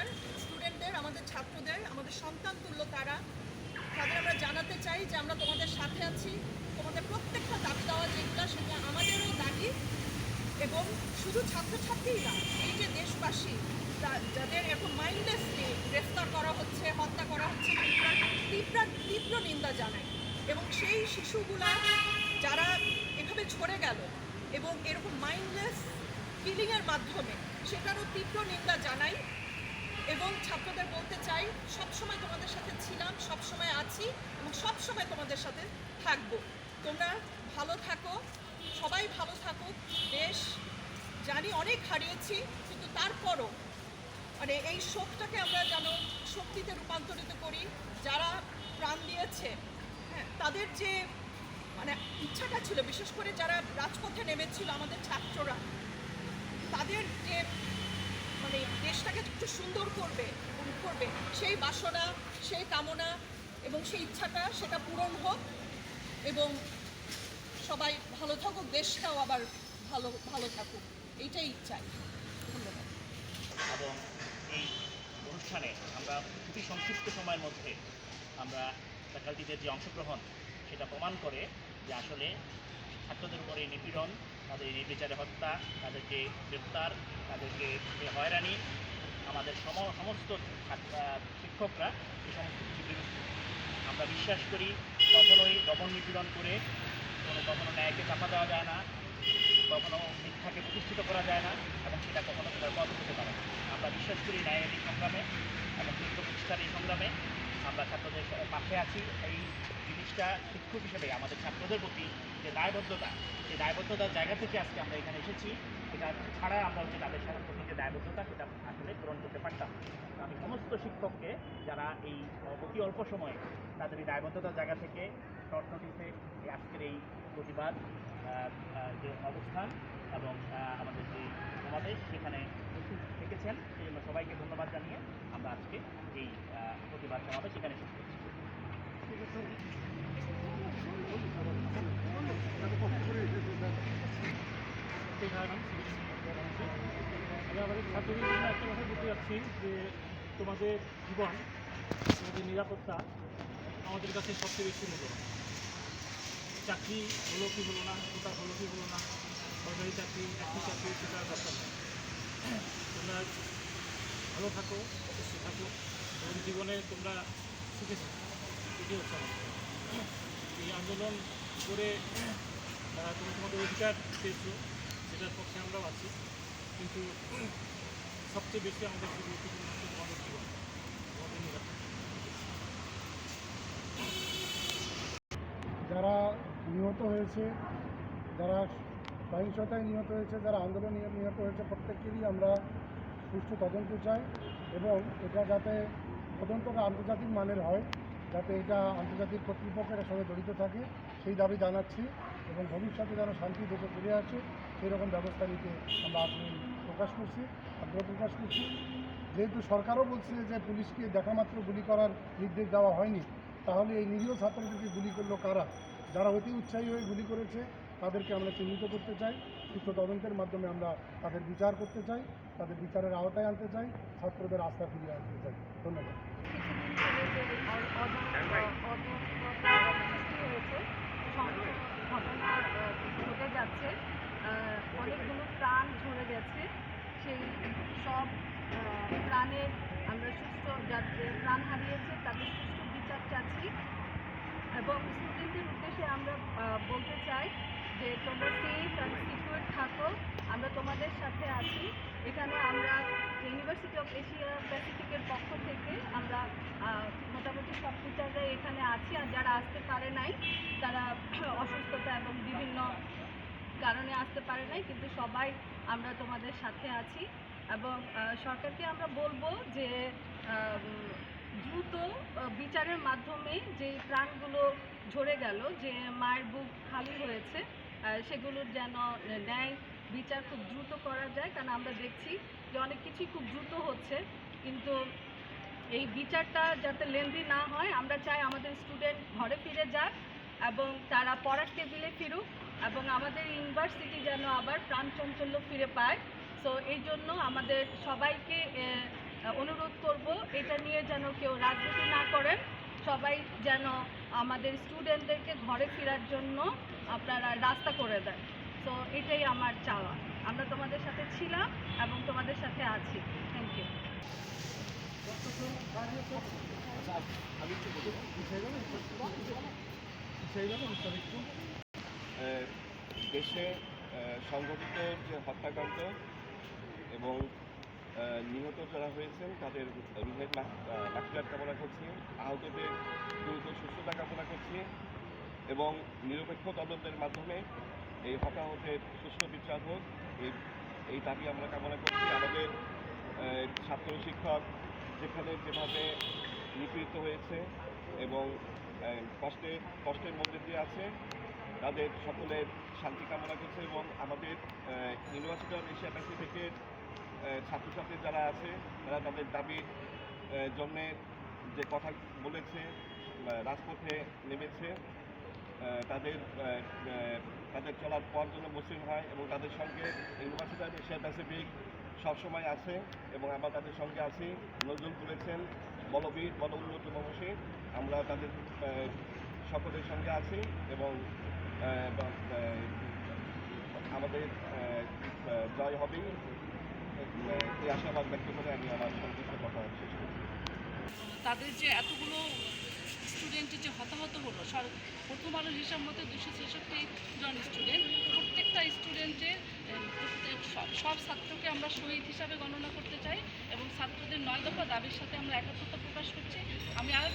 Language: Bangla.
পরীক্ষার স্টুডেন্টদের আমাদের ছাত্রদের, আমাদের সন্তান তুল্য তারা। তাদের আমরা জানাতে চাই যে আমরা তোমাদের সাথে আছি। তোমাদের প্রত্যেকটা দাবি দেওয়া যেগুলো সেটা আমাদেরও দাবি। এবং শুধু ছাত্রছাত্রীই না, এই যে দেশবাসী যাদের এরকম মাইন্ডলেসলি গ্রেফতার করা হচ্ছে, হত্যা করা হচ্ছে, তীব্র তীব্র নিন্দা জানায়। এবং সেই শিশুগুলা যারা এভাবে ঝরে গেল এবং এরকম মাইন্ডলেস কিলিংয়ের মাধ্যমে, সেটারও তীব্র নিন্দা জানাই। এবং ছাত্রদের বলতে চাই, সবসময় তোমাদের সাথে ছিলাম, সবসময় আছি এবং সবসময় তোমাদের সাথে থাকব। তোমরা ভালো থাকো, সবাই ভালো থাকুক দেশ জানি অনেক হারিয়েছি, কিন্তু তারপরও মানে এই শোকটাকে আমরা যেন শক্তিতে রূপান্তরিত করি, যারা প্রাণ দিয়েছে হ্যাঁ তাদের যে মানে ইচ্ছাটা ছিল, বিশেষ করে যারা রাজপথে নেমেছিল আমাদের ছাত্ররা, তাদের যে মানে দেশটাকে একটু সুন্দর করবে করবে। সেই বাসনা, সেই কামনা এবং সেই ইচ্ছাটা সেটা পূরণ হোক এবং সবাই ভালো থাকুক, দেশটাও আবার ভালো ভালো থাকুক। এইটাই চাই। ধন্যবাদ। এবং এই অনুষ্ঠানে আমরা খুবই সংক্ষিপ্ত সময়ের মধ্যে আমরা ফ্যাকাল্টিদের যে অংশগ্রহণ, সেটা প্রমাণ করে যে আসলে ছাত্রদের উপরে নিপীড়ন তাদের নির্বিচারে হত্যা, তাদেরকে গ্রেপ্তার, তাদেরকে হয়রানি। আমাদের সম, সমস্ত শিক্ষকরা এই সমস্ত আমরা বিশ্বাস করি কখনোই দমন নিপীড়ন করে কোনো কখনো ন্যায়কে চাপা দেওয়া যায় না, কখনো মিথ্যাকে প্রতিষ্ঠিত করা যায় না এবং সেটা কখনো সেটার পথ হতে পারে। আমরা বিশ্বাস করি ন্যায়ের এই সংগ্রামে এবং শিল্প প্রতিষ্ঠার এই সংগ্রামে। আমরা ছাত্রদের পাশে আছি। এই জিনিসটা শিক্ষক হিসেবে, আমাদের ছাত্রদের প্রতি যে দায়বদ্ধতা, সেই দায়বদ্ধতার জায়গা থেকে আজকে আমরা এখানে এসেছি। এটা ছাড়া আমরা হচ্ছে তাদের সাথে প্রতি যে দায়বদ্ধতা, সেটা আসলে পূরণ করতে পারতাম আমি সমস্ত শিক্ষককে যারা এই অতি অল্প সময়ে তাদের এই দায়বদ্ধতার জায়গা থেকে শর্ট নোটিসে আজকের এই প্রতিবাদ যে অবস্থান এবং আমাদের যে সমাবেশ সেখানে উপস্থিত থেকেছেন, সেই জন্য সবাইকে ধন্যবাদ জানিয়ে আমরা আজকে এই প্রতিবাদ সমাবেশ এখানে শেষ করছি আমি আমাদের ছাত্রদের জন্য একটা কথা বলতে যাচ্ছি যে তোমাদের জীবন তোমাদের নিরাপত্তা আমাদের কাছে সবচেয়ে বেশি মূল্যবান। চাকরি হলো কি হলো না কোথা হলো কি হলো না সরকারি চাকরি একটি চাকরি সেটা দরকার তোমরা ভালো থাকো সুস্থ থাকো এবং জীবনে তোমরা সুখে থাকো এটি হচ্ছে এই আন্দোলন করে আহ, তুমি তোমাদের অধিকার পেয়েছ সেটার পক্ষে আমরাও আছি। কিন্তু সবচেয়ে বেশি আমাদের গুরুত্বপূর্ণ হচ্ছে জীবন। যারা নিহত হয়েছে, যারা সহিংসতায় নিহত হয়েছে, যারা আন্দোলন নিহত হয়েছে, প্রত্যেকেরই আমরা সুষ্ঠু তদন্ত চাই এবং এটা যাতে তদন্তটা আন্তর্জাতিক মানের হয়, যাতে এটা আন্তর্জাতিক কর্তৃপক্ষের সঙ্গে জড়িত থাকে, সেই দাবি জানাচ্ছি এবং ভবিষ্যতে যেন শান্তি দেশে ফিরে আসে সেই রকম ব্যবস্থা নিতে আমরা আগ্রহ। প্রকাশ করছি, আগ্রহ প্রকাশ করছি। যেহেতু সরকারও বলছে যে পুলিশকে দেখামাত্র গুলি করার নির্দেশ দেওয়া হয়নি, তাহলে এই নিরীহ ছাত্রদেরকে গুলি করল কারা? যারা অতি উৎসাহী হয়ে গুলি করেছে, তাদেরকে আমরা চিহ্নিত করতে চাই সুস্থ তদন্তের মাধ্যমে আমরা তাদের বিচার করতে চাই, তাদের বিচারের আওতায় আনতে চাই, ছাত্রদের আস্থা ফিরিয়ে আনতে চাই। ধন্যবাদ। প্রাণ হারিয়েছে, তাদের সুষ্ঠু বিচার চাচ্ছি। এবং স্টুডেন্টদের উদ্দেশ্যে আমরা বলতে চাই যে তোমরা সেফ অ্যান্ড সিকিউর থাকো, আমরা তোমাদের সাথে আছি। এখানে আমরা ইউনিভার্সিটি অফ এশিয়া প্যাসিফিকের পক্ষ থেকে আমরা মোটামুটি সব টিচাররা এখানে আছি আর যারা আসতে পারে নাই, তারা অসুস্থতা এবং বিভিন্ন কারণে আসতে পারে নাই, কিন্তু সবাই আমরা তোমাদের সাথে আছি। এবং সরকারকে আমরা বলব যে দ্রুত বিচারের মাধ্যমে যে প্রাণগুলো ঝরে গেল, যে মায়ের বুক খালি হয়েছে সেগুলোর যেন ন্যায় বিচার খুব দ্রুত করা যায়। কারণ আমরা দেখছি যে অনেক কিছুই খুব দ্রুত হচ্ছে, কিন্তু এই বিচারটা যাতে লেন্দি না হয়, আমরা চাই আমাদের স্টুডেন্ট ঘরে ফিরে যাক এবং তারা পড়ার টেবিলে ফিরুক এবং আমাদের ইউনিভার্সিটি যেন আবার প্রাণচঞ্চল্য ফিরে পায়। সো এই জন্য আমাদের সবাইকে অনুরোধ করব, এটা নিয়ে যেন কেউ রাজনীতি না করেন। সবাই যেন আমাদের স্টুডেন্টদেরকে ঘরে ফেরার জন্য আপনারা রাস্তা করে দেন। তো এটাই আমার চাওয়া। আমরা তোমাদের সাথে ছিলাম এবং তোমাদের সাথে আছি। থ্যাংক ইউ দেশে সংঘটিত যে হত্যাকাণ্ড এবং নিহত যারা হয়েছেন তাদের রুহের মাফিয়ার কামনা করছি আহতদের দ্রুত সুস্থতা কামনা করছি এবং নিরপেক্ষ তদন্তের মাধ্যমে এই হতাহতের সুষ্ঠু বিচার হোক এই এই দাবি আমরা কামনা করছি। আমাদের ছাত্র শিক্ষক যেখানে যেভাবে নিপীড়িত হয়েছে এবং কষ্টে কষ্টের মধ্যে দিয়ে আছে তাদের সকলের শান্তি কামনা করছে এবং আমাদের ইউনিভার্সিটি অফ এশিয়া প্যাসিফিকের আহ, ছাত্রছাত্রী যারা আছে, তারা তাদের দাবির জন্যে যে কথা বলেছে রাজপথে নেমেছে তাদের তাদের চলার পর জন্য মুসলিম হয় এবং তাদের সঙ্গে ইউনিভার্সিটি এশিয়া প্যাসিফিক সবসময় আছে এবং আমরা তাদের সঙ্গে আছি। নজরুল তুলেছেন বলবীর বল উন্নত মমসী আমরা তাদের সকলের সঙ্গে আছি এবং আমাদের জয় হবেই। তাদের যে এতগুলো স্টুডেন্টের যে হতাহত হলো প্রথম আলোর হিসাব মতো দুশো ছেষট্টি জন স্টুডেন্ট প্রত্যেকটা স্টুডেন্টের সব সব ছাত্রকে আমরা শহীদ হিসাবে গণনা করতে চাই এবং ছাত্রদের নয় দফা দাবির সাথে আমরা একাত্মতা প্রকাশ করছি। আমি আর